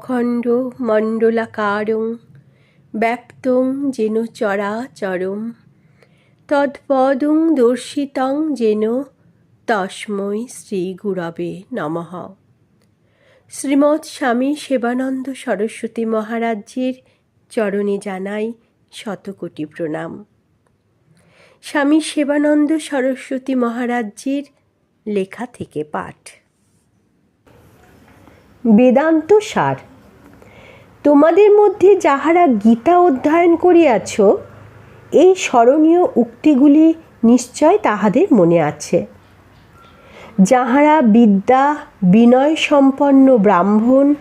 অখণ্ড মণ্ডলাকারং ব্যাপ্তং যেন চরাচরম। তৎপদং দর্শিতং যেন তস্মৈ শ্রী গুরবে নমঃ। শ্রীমৎ স্বামী সেবানন্দ সরস্বতী মহারাজ্যের চরণে জানাই শতকোটি প্রণাম। স্বামী সেবানন্দ সরস্বতী মহারাজ্যের লেখা থেকে পাঠ। বেদান্ত সার তোমাদের মধ্যে যাহারা গীতা অধ্যয়ন করিয়াছ, এই স্মরণীয় উক্তিগুলি নিশ্চয় তাহাদের মনে আছে। যাহারা বিদ্যা বিনয় সম্পন্ন ব্রাহ্মণ,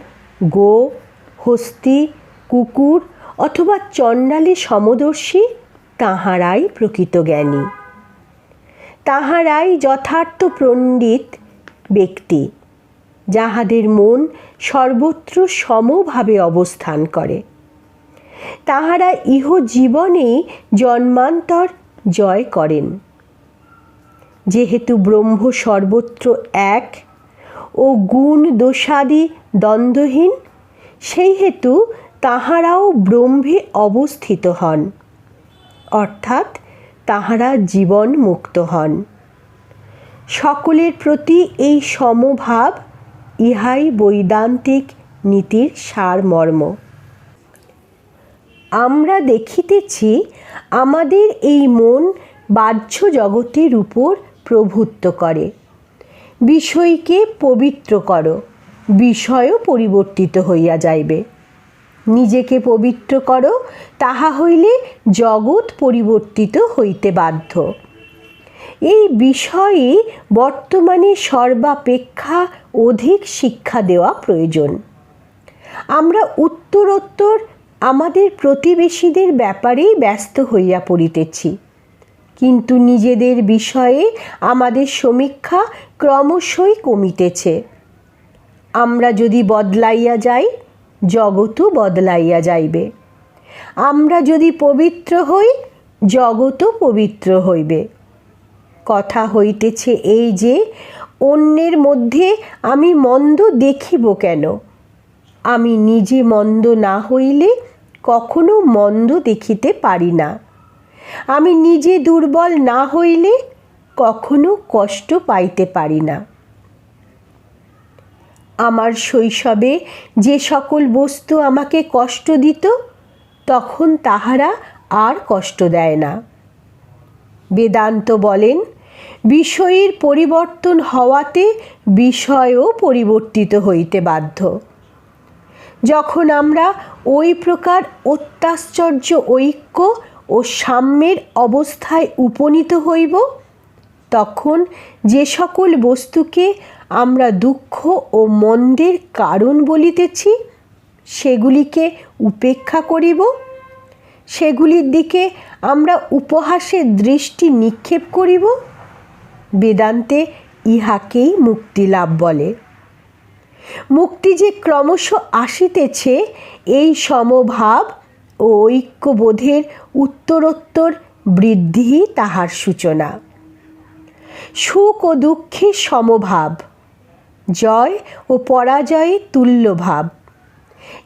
গো, হস্তি, কুকুর অথবা চণ্ডালে সমদর্শী, তাহারাই প্রকৃত জ্ঞানী। তাহারাই যথার্থ পণ্ডিত ব্যক্তি, যাহাদের মন সর্বত্র সমভাবে অবস্থান করে। তাহারা ইহ জীবনেই জন্মান্তর জয় করেন। যেহেতু ব্রহ্ম সর্বত্র এক ও গুণ দোষাদি দ্বন্দ্বহীন সেই হেতু তাহারাও ব্রহ্মে অবস্থিত হন, অর্থাৎ তাহারা জীবন মুক্ত হন। সকলের প্রতি এই সমভাব ইহাই বৈদান্তিক নীতির সারমর্ম। আমরা দেখিতেছি, আমাদের এই মন বাহ্য জগতের উপর প্রভুত্ব করে। বিষয়কে পবিত্র করো, বিষয়ও পরিবর্তিত হইয়া যাইবে। নিজেকে পবিত্র করো, তাহা হইলে জগৎ পরিবর্তিত হইতে বাধ্য। এই বিষয়ে বর্তমানে সর্বাপেক্ষা অধিক শিক্ষা দেওয়া প্রয়োজন। আমরা উত্তরোত্তর আমাদের প্রতিবেশীদের ব্যাপারেই ব্যস্ত হইয়া পড়িতেছি। কিন্তু নিজেদের বিষয়ে আমাদের সমীক্ষা ক্রমশই কমিতেছে। আমরা যদি বদলাইয়া যাই, জগৎও বদলাইয়া যাইবে। আমরা যদি পবিত্র হই, জগৎও পবিত্র হইবে। কথা হইতেছে এই যে, অন্যের মধ্যে আমি মন্দ দেখিব কেন? আমি নিজে মন্দ না হইলে কখনো মন্দ দেখিতে পারি না। আমি নিজে দুর্বল না হইলে কখনো কষ্ট পাইতে পারি না। আমার শৈশবে যে সকল বস্তু আমাকে কষ্ট দিত, তখন তাহারা আর কষ্ট দেয় না। বেদান্ত বলেন বিষয়ের পরিবর্তন হওয়াতে বিষয়ও পরিবর্তিত হইতে বাধ্য। যখন আমরা ওই প্রকার অত্যাশ্চর্য ঐক্য ও সাম্যের অবস্থায় উপনীত হইব, তখন যে সকল বস্তুকে আমরা দুঃখ ও মন্দের কারণ বলিতেছি, সেগুলিকে উপেক্ষা করিব। সেগুলির দিকে আমরা উপহাসের দৃষ্টি নিক্ষেপ করিব। বেদান্তে ইহাকেই মুক্তি লাভ বলে। মুক্তি যে ক্রমশ আসিতেছে, এই সমভাব ও ঐক্যবোধের উত্তরোত্তর বৃদ্ধি তাহার সূচনা। সুখ ও দুঃখে সমভাব, জয় ও পরাজয়ে তুল্যভাব।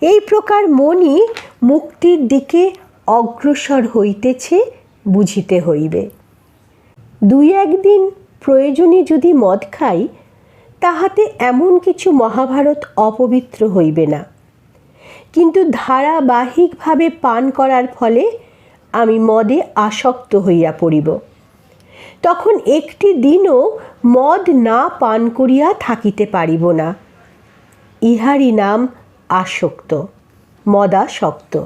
এই প্রকার মনই মুক্তির দিকে অগ্রসর হইতেছে বুঝিতে হইবে। দুই একদিন প্রয়োজনে যদি মদ খাই, তাহাতে এমন কিছু মহাভারত অপবিত্র হইবে না। কিন্তু ধারাবাহিকভাবে পান করার ফলে আমি মদে আসক্ত হইয়া পড়িব। তখন একটি দিনও মদ না পান করিয়া থাকিতে পারিব না। ইহারই নাম আসক্ত, মদাসক্ত।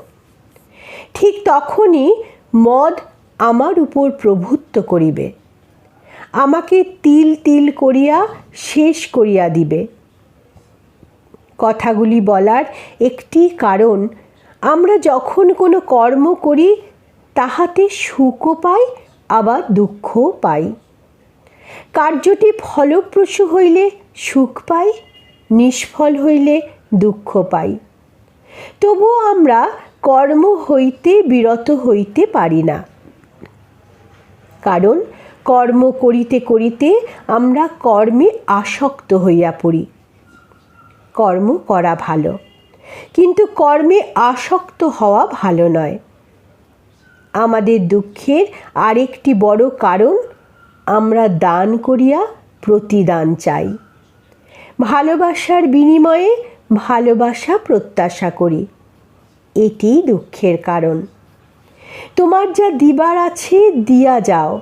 ঠিক তখনই মদ আমার উপর প্রভুত্ব করিবে। আমাকে তিল তিল করিয়া শেষ করিয়া দিবে। কথাগুলি বলার একটি কারণ, আমরা যখন কোনো কর্ম করি, তাহাতে সুখও পাই, আবার দুঃখও পাই। কার্যটি ফলপ্রসূ হইলে সুখ পাই, নিষ্ফল হইলে দুঃখ পাই। তবুও আমরা কর্ম হইতে বিরত হইতে পারি না। কারণ কর্ম করিতে করিতে আমরা কর্মে আসক্ত হইয়া পড়ি। কর্ম করা ভালো, কিন্তু কর্মে আসক্ত হওয়া ভালো নয়। আমাদের দুঃখের আরেকটি বড় কারণ, আমরা দান করিয়া প্রতিদান চাই। ভালোবাসার বিনিময়ে ভালোবাসা প্রত্যাশা করি এটি দুঃখের কারণ। তোমার যা দিবার আছে দিয়া যাও।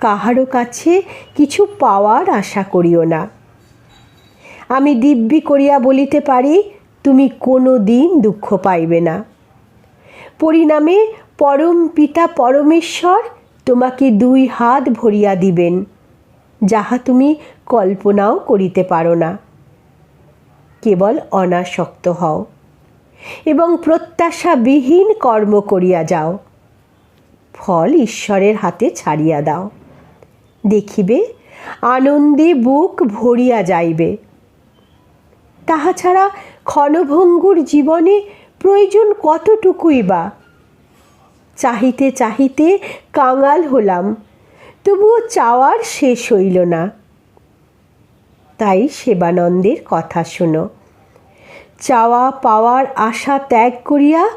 কাহারও কাছে কিছু পাওয়ার আশা করিও না। আমি দিব্যি করিয়া বলিতে পারি, তুমি কোনো দিন দুঃখ পাইবে না। পরিণামে পরম পিতা পরমেশ্বর তোমাকে দুই হাত ভরিয়া দিবেন, যাহা তুমি কল্পনাও করিতে পারো না। কেবল অনাসক্ত হও এবং প্রত্যাশাবিহীন কর্ম করিয়া যাও। ফল ঈশ্বরের হাতে ছাড়িয়া দাও। দেখিবে, আনন্দে বুক ভরিয়া যাইবে। তাহা ছাড়া ক্ষণভঙ্গুর জীবনে প্রয়োজন কতটুকুই বা? চাহিতে চাহিতে কাঙাল হলাম, তবুও চাওয়ার শেষ হইল না। তাই সেবানন্দের কথা শোনো। চাওয়া পাওয়ার আশা ত্যাগ করিয়া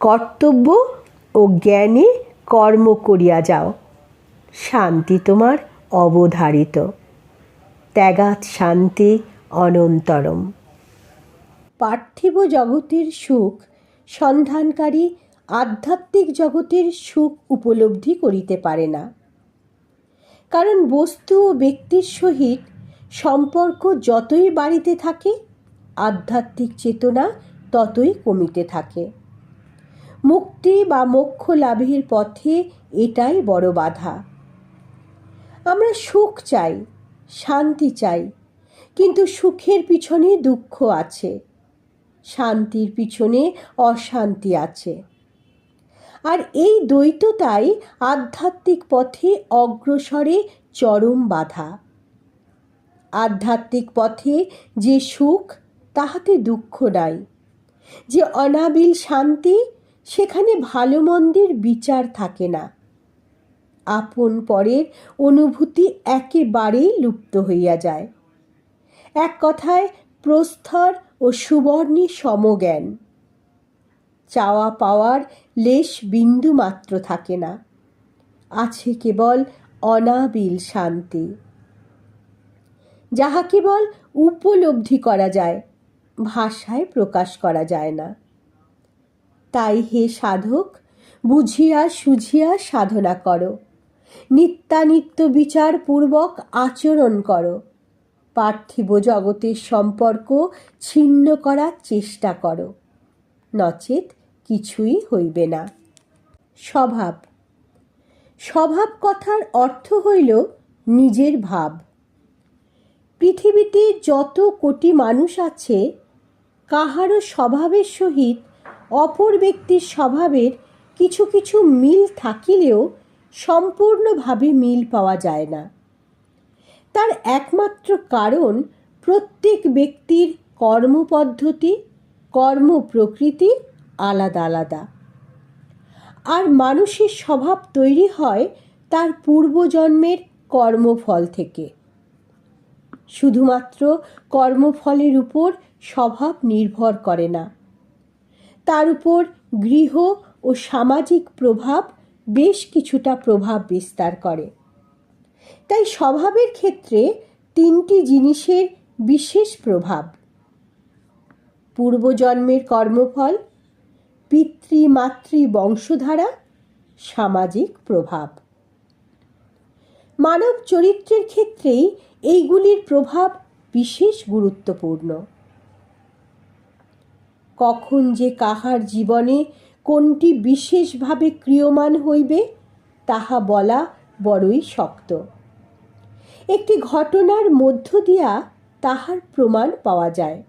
কর্তব্য ও জ্ঞানে কর্ম করিয়া যাও। শান্তি তোমার অবধারিত। ত্যাগাত শান্তি অনন্তরম। পার্থিব জগতের সুখ সন্ধানকারী আধ্যাত্মিক জগতের সুখ উপলব্ধি করিতে পারে না। কারণ বস্তু ও ব্যক্তির সহিত সম্পর্ক যতই বাড়িতে থাকে, আধ্যাত্মিক চেতনা ততই কমিতে থাকে। মুক্তি বা মোক্ষ লাভের পথে এটাই বড় বাধা। আমরা সুখ চাই, শান্তি চাই, কিন্তু সুখের পিছনে দুঃখ আছে, শান্তির পিছনে অশান্তি আছে। আর এই দ্বৈততাই আধ্যাত্মিক পথে অগ্রসরে চরম বাধা। আধ্যাত্মিক পথে যে সুখ, তাহাতে দুঃখ নাই। যে অনাবিল শান্তি, সেখানে ভালো মন্দের বিচার থাকে না। আপন পরের অনুভূতি একেবারেই লুপ্ত হইয়া যায়। এক কথায়, প্রস্তর ও সুবর্ণী সমজ্ঞান। চাওয়া পাওয়ার লেশ বিন্দু মাত্র থাকে না। আছে কেবল অনাবিল শান্তি। যাহা কেবল উপলব্ধি করা যায়, ভাষায় প্রকাশ করা যায় না। তাই হে সাধক বুঝিয়া সুঝিয়া সাধনা করো। নিত্যানিত্য বিচারপূর্বক আচরণ করো। পার্থিব জগতের সম্পর্ক ছিন্ন করার চেষ্টা করো। নচেত কিছুই হইবে না। স্বভাব। স্বভাব কথার অর্থ হইল নিজের ভাব। পৃথিবীতে যত কোটি মানুষ আছে, কাহারও স্বভাবের সহিত অপর ব্যক্তির স্বভাবের কিছু কিছু মিল থাকিলেও সম্পূর্ণভাবে মিল পাওয়া যায় না। তার একমাত্র কারণ প্রত্যেক ব্যক্তির কর্মপদ্ধতি কর্ম প্রকৃতি আলাদা আলাদা। আর মানুষের স্বভাব তৈরি হয় তার পূর্বজন্মের কর্মফল থেকে। শুধুমাত্র কর্মফলের উপর স্বভাব নির্ভর করে না। তার উপর গৃহ ও সামাজিক প্রভাব বেশ কিছুটা প্রভাব বিস্তার করে। তাই স্বভাবের ক্ষেত্রে তিনটি জিনিসের বিশেষ প্রভাব। পূর্বজন্মের কর্মফল পিতৃ মাতৃ বংশধারা সামাজিক প্রভাব। মানব চরিত্রের ক্ষেত্রেই এইগুলির প্রভাব বিশেষ গুরুত্বপূর্ণ। কখন যে কাহার জীবনে কোনটি বিশেষভাবে ক্রিয়মান হইবে, তাহা বলা বড়ই শক্ত। একটি ঘটনার মধ্য দিয়া তাহার প্রমাণ পাওয়া যায়।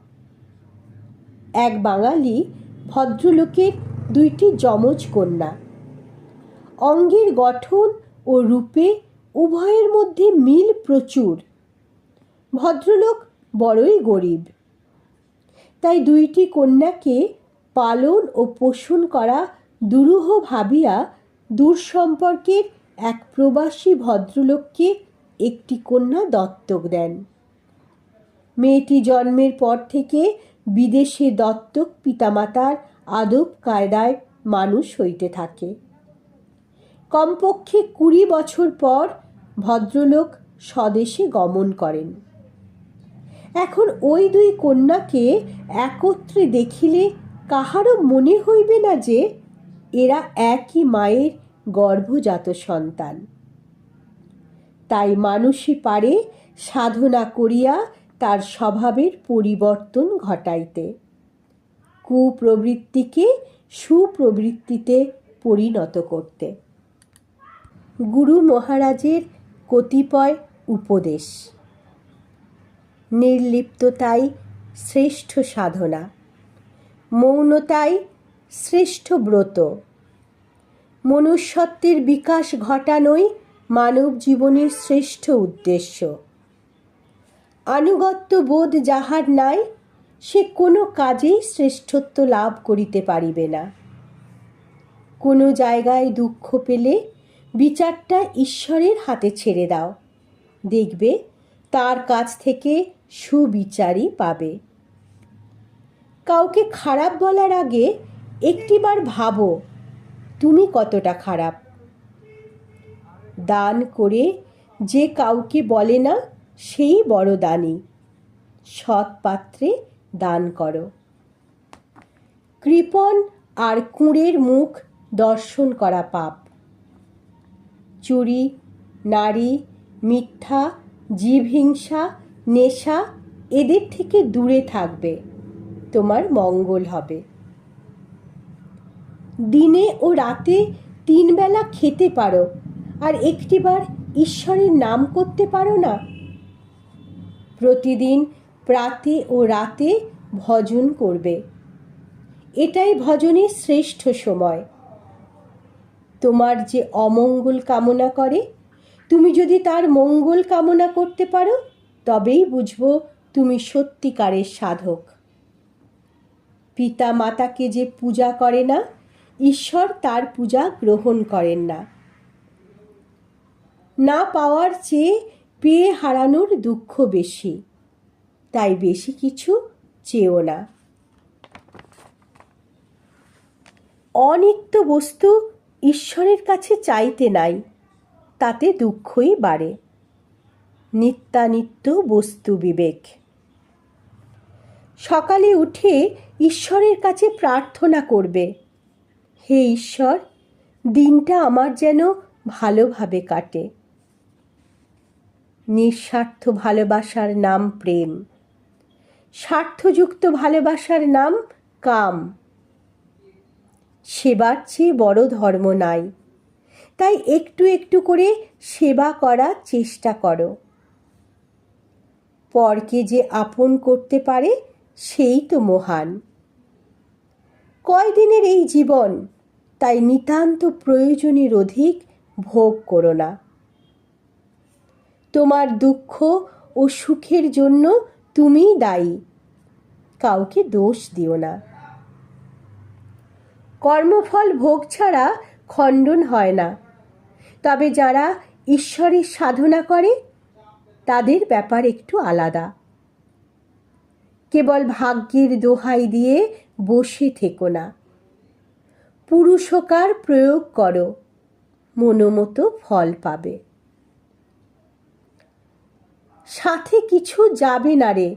এক বাঙালি ভদ্রলোকের দুইটি যমজ কন্যা। অঙ্গের গঠন ও রূপে উভয়ের মধ্যে মিল প্রচুর। ভদ্রলোক বড়ই গরিব। তাই দুইটি কন্যাকে পালন ও পোষণ করা দুরূহ ভাবিয়া দূর সম্পর্কের এক প্রবাসী ভদ্রলোককে একটি কন্যা দত্তক দেন। মেয়েটি জন্মের পর থেকে বিদেশে দত্তক পিতামাতার আদব কায়দায় মানুষ হইতে থাকে। কমপক্ষে কুড়ি বছর পর ভদ্রলোক স্বদেশে গমন করেন। এখন ওই দুই কন্যাকে একত্রে দেখিলে কাহারও মনে হইবে না যে এরা একই মায়ের গর্ভজাত সন্তান। তাই মানুষই পারে সাধনা করিয়া তার স্বভাবের পরিবর্তন ঘটাইতে। কুপ্রবৃত্তিকে সুপ্রবৃত্তিতে পরিণত করতে। গুরু মহারাজের কতিপয় উপদেশ। নির্লিপ্ততাই শ্রেষ্ঠ সাধনা। মৌনতাই শ্রেষ্ঠ ব্রত। মনুষ্যত্বের বিকাশ ঘটানোই মানব জীবনের শ্রেষ্ঠ উদ্দেশ্য। আনুগত্য বোধ যাহার নাই, সে কোনো কাজেই শ্রেষ্ঠত্ব লাভ করিতে পারিবে না। কোনো জায়গায় দুঃখ পেলে বিচারটা ঈশ্বরের হাতে ছেড়ে দাও। দেখবে তার কাছ থেকে সুবিচারই পাবে। কাউকে খারাপ বলার আগে একটিবার ভাবো, তুমি কতটা খারাপ? দান করে যে কাউকে বলে না, সেই বড় দানি। সৎ পাত্রে দান করো। কৃপণ আর কুঁড়ের মুখ দর্শন করা পাপ। চুরি, নারী, মিথ্যা, জীবহিংসা, নেশা এদের থেকে দূরে থাকবে। তোমার মঙ্গল হবে। দিনে ও রাতে তিন বেলা খেতে পারো, আর একটিবার ঈশ্বরের নাম করতে পারো না। প্রতিদিন প্রাতে ও রাতে ভজন করবে। এটাই ভজনের শ্রেষ্ঠ সময়। তোমার যে অমঙ্গল কামনা করে, তুমি যদি তার মঙ্গল কামনা করতে পারো, তবেই বুঝব তুমি সত্যিকারের সাধক। পিতা মাতাকে যে পূজা করে না, ঈশ্বর তার পূজা গ্রহণ করেন না। না পাওয়ার চেয়ে পেয়ে হারানোর দুঃখ বেশি, তাই বেশি কিছু চেয়েও না। অনিত্য বস্তু ঈশ্বরের কাছে চাইতে নাই, তাতে দুঃখই বাড়ে। নিত্যানিত্য বস্তু বিবেক। সকালে উঠে ঈশ্বরের কাছে প্রার্থনা করবে। হে ঈশ্বর, দিনটা আমার যেন ভালোভাবে কাটে। নিঃস্বার্থ ভালোবাসার নাম প্রেম। স্বার্থযুক্ত ভালোবাসার নাম কাম। সেবার চেয়ে বড় ধর্ম নাই। তাই একটু একটু করে সেবা করার চেষ্টা করো। পরকে যে আপন করতে পারে সেই তো মহান। কয়দিনের এই জীবন, তাই নিতান্ত প্রয়োজনের অধিক ভোগ করো না। তোমার দুঃখ ও সুখের জন্য তুমিই দায়ী, কাউকে দোষ দিও না। কর্মফল ভোগ ছাড়া খণ্ডন হয় না। তবে যারা ঈশ্বরের সাধনা করে, তাদের ব্যাপার একটু আলাদা। কেবল ভাগ্যের দোহাই দিয়ে বসে থেকো না। পুরুষকার প্রয়োগ করো, মনোমতো ফল পাবে। সাথে কিছু যাবে না রে,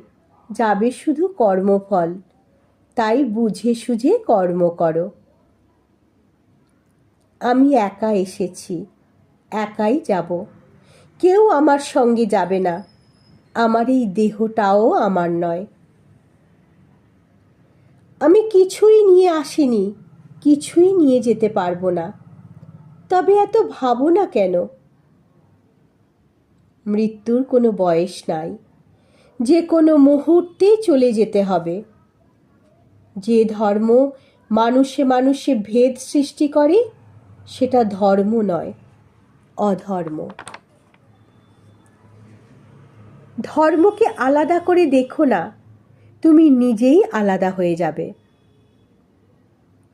যাবে শুধু কর্মফল, তাই বুঝে সুঝে কর্ম করো। আমি একা এসেছি, একাই যাব। কেউ আমার সঙ্গে যাবে না, আমার এই দেহটাও আমার নয়। আমি কিছুই নিয়ে আসিনি, কিছুই নিয়ে যেতে পারব না। তবে এত ভাবো না কেন? মৃত্যুর কোনো বয়স নাই। যে কোনো মুহূর্তে চলে যেতে হবে। যে ধর্ম মানুষে মানুষে ভেদ সৃষ্টি করে, সেটা ধর্ম নয়, অধর্ম। ধর্মকে আলাদা করে দেখো না। তুমি নিজেই আলাদা হয়ে যাবে।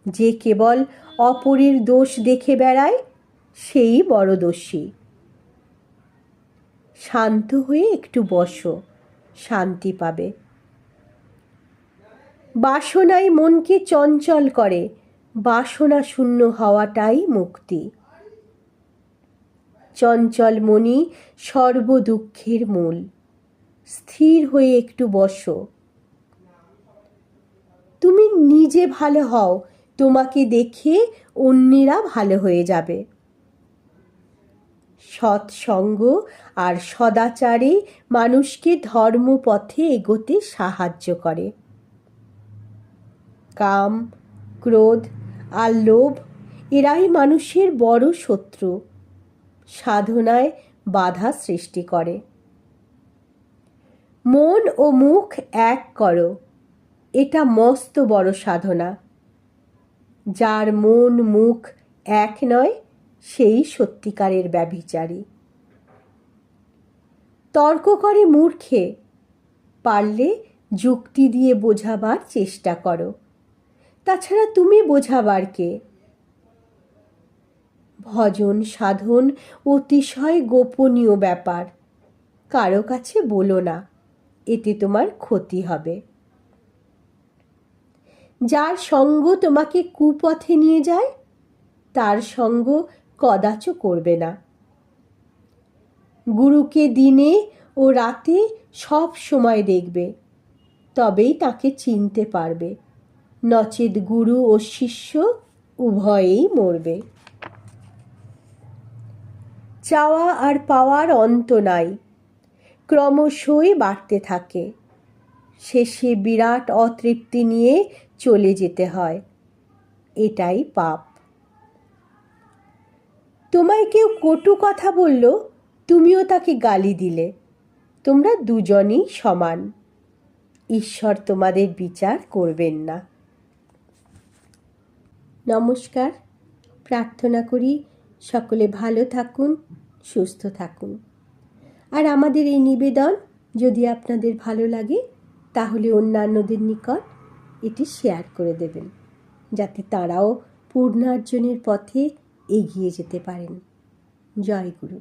যে কেবল অপরের দোষ দেখে বেড়ায়, সেই বড় দোষী। শান্ত হয়ে একটু বসো, শান্তি পাবে। বাসনাই মনকে চঞ্চল করে, বাসনা শূন্য হওয়াটাই মুক্তি। চঞ্চল মনি সর্বদুঃখের মূল। স্থির হয়ে একটু বসো। তুমি নিজে ভালো হও, তোমাকে দেখে অন্যেরা ভালো হয়ে যাবে। সৎসঙ্গ আর সদাচারে মানুষকে ধর্মপথে এগোতে সাহায্য করে। কাম, ক্রোধ আর লোভ এরাই মানুষের বড় শত্রু, সাধনায় বাধা সৃষ্টি করে। মন ও মুখ এক করো। এটা মস্ত বড় সাধনা। যার মন মুখ এক নয়, সেই সত্যিকারের ব্যভিচারী। তর্ক করে মূর্খে, পারলে যুক্তি দিয়ে বোঝাবার চেষ্টা করো। তাছাড়া তুমি বোঝাবার কে? ভজন সাধন অতিশয় গোপনীয় ব্যাপার। কারও কাছে বলো না, এতে তোমার ক্ষতি হবে। যার সঙ্গ তোমাকে কুপথে নিয়ে যায়, তার সঙ্গ কদাচ করবে না। গুরুকে দিনে ও রাতে সব সময় দেখবে, তবেই তাকে চিনতে পারবে। নচেত গুরু ও শিষ্য উভয়েই মরবে। চাওয়া আর পাওয়ার অন্ত নাই, ক্রমশই বাড়তে থাকে। শেষে বিরাট অতৃপ্তি নিয়ে চলে যেতে হয়। এটাই পাপ। তোমায় কেউ কটু কথা বলল, তুমিও তাকে গালি দিলে। তোমরা দুজনই সমান। ঈশ্বর তোমাদের বিচার করবেন না। নমস্কার। প্রার্থনা করি সকলে ভালো থাকুন, সুস্থ থাকুন। আর আমাদের এই নিবেদন যদি আপনাদের ভালো লাগে, তাহলে অন্যান্যদের নিকট এটি শেয়ার করে দেবেন যাতে তারাও পূর্ণার্জনের পথে এগিয়ে যেতে পারেন। জয় গুরু।